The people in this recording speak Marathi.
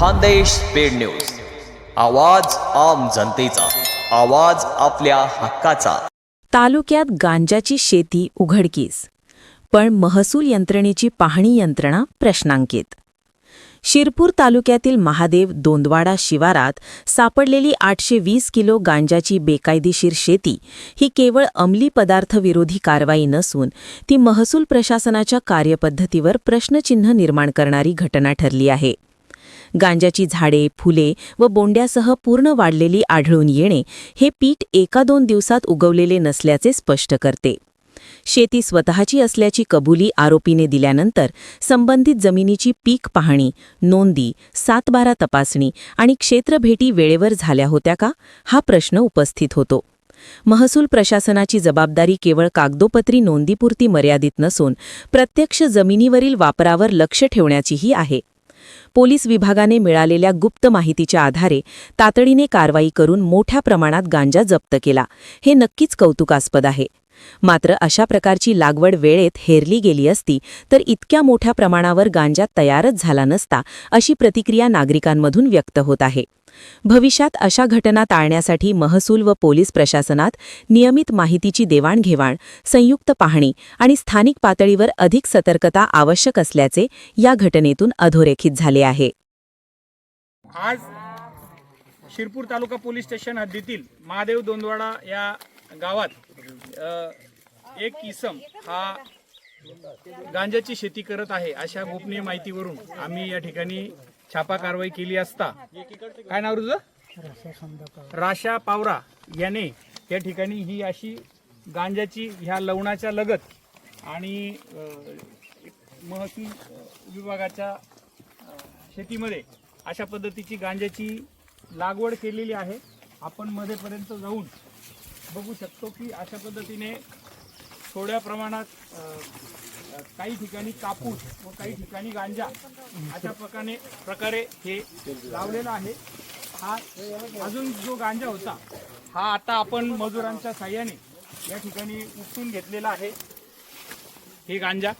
Khandesh paid news. आवाज आम जनतेचा. आवाज आपल्या हक्काचा. तालुक्यात गांजाची शेती उघडकीस पण महसूल यंत्रणेची पाहणी यंत्रणा प्रश्नांकित. शिरपूर तालुक्यातील महादेव दोंदवाडा शिवारात सापडलेली आठशे वीस किलो गांजाची बेकायदेशीर शेती ही केवळ अंमली पदार्थ विरोधी कारवाई नसून ती महसूल प्रशासनाच्या कार्यपद्धतीवर प्रश्नचिन्ह निर्माण करणारी घटना ठरली आहे. गांजाची झाडे फुले व बोंड्यासह पूर्ण वाढलेली आढळून येणे हे पीठ एका दोन दिवसात उगवलेले नसल्याचे स्पष्ट करते. शेती स्वतःची असल्याची कबुली आरोपीने दिल्यानंतर संबंधित जमिनीची पीक पाहणी नोंदी सातबारा तपासणी आणि क्षेत्रभेटी वेळेवर झाल्या होत्या का? हा प्रश्न उपस्थित होतो. महसूल प्रशासनाची जबाबदारी केवळ कागदोपत्री नोंदीपुरती मर्यादित नसून प्रत्यक्ष जमिनीवरील वापरावर लक्ष ठेवण्याचीही आहे. पोलीस विभागाने मिळालेल्या गुप्त माहितीच्या आधारे तातडीने कारवाई करून मोठ्या प्रमाणात गांजा जप्त केला. हे नक्कीच कौतुकास्पद आहे. मात्र अशा प्रकारची लागवड वेळेत हेरली गेली असती तर इतक्या मोठ्या प्रमाणावर गांजा तयारच झाला नसता अशी प्रतिक्रिया नागरिकांमधून व्यक्त होत आहे. भविष्यात अशा घटना टाळण्यासाठी महसूल व पोलीस प्रशासनात नियमित माहितीची देवाणघेवाण संयुक्त पाहणी आणि स्थानिक पातळीवर अधिक सतर्कता आवश्यक असल्याचे या घटनेतून अधोरेखित झाले आहे. आज शिरपूर तालुका पोलीस स्टेशन हद्दीतील महादेव दोंदवाडा या गावात एक इसम हा गांजाची शेती करत आहे अशा गोपनीय माहितीवरून आम्ही या ठिकाणी छापा कारवाई केली असता. काय नाव तुझं? राशा पावरा याने या ठिकाणी ही अशी गांजाची ह्या लवणाच्या लगत आणि महसूल विभागाच्या शेतीमध्ये अशा पद्धतीची गांजाची लागवड केलेली आहे. आपण मध्येपर्यंत जाऊन बघू शकतो की अशा पद्धतीने थोड्या प्रमाणात काही ठिकाणी कापूस व काही ठिकाणी गांजा अशा प्रकारे प्रकारे हे लावलेलं आहे. हा अजून जो गांजा होता हा आता आपण मजुरांच्या साह्याने या ठिकाणी उपटून घेतलेला आहे. हे गांजा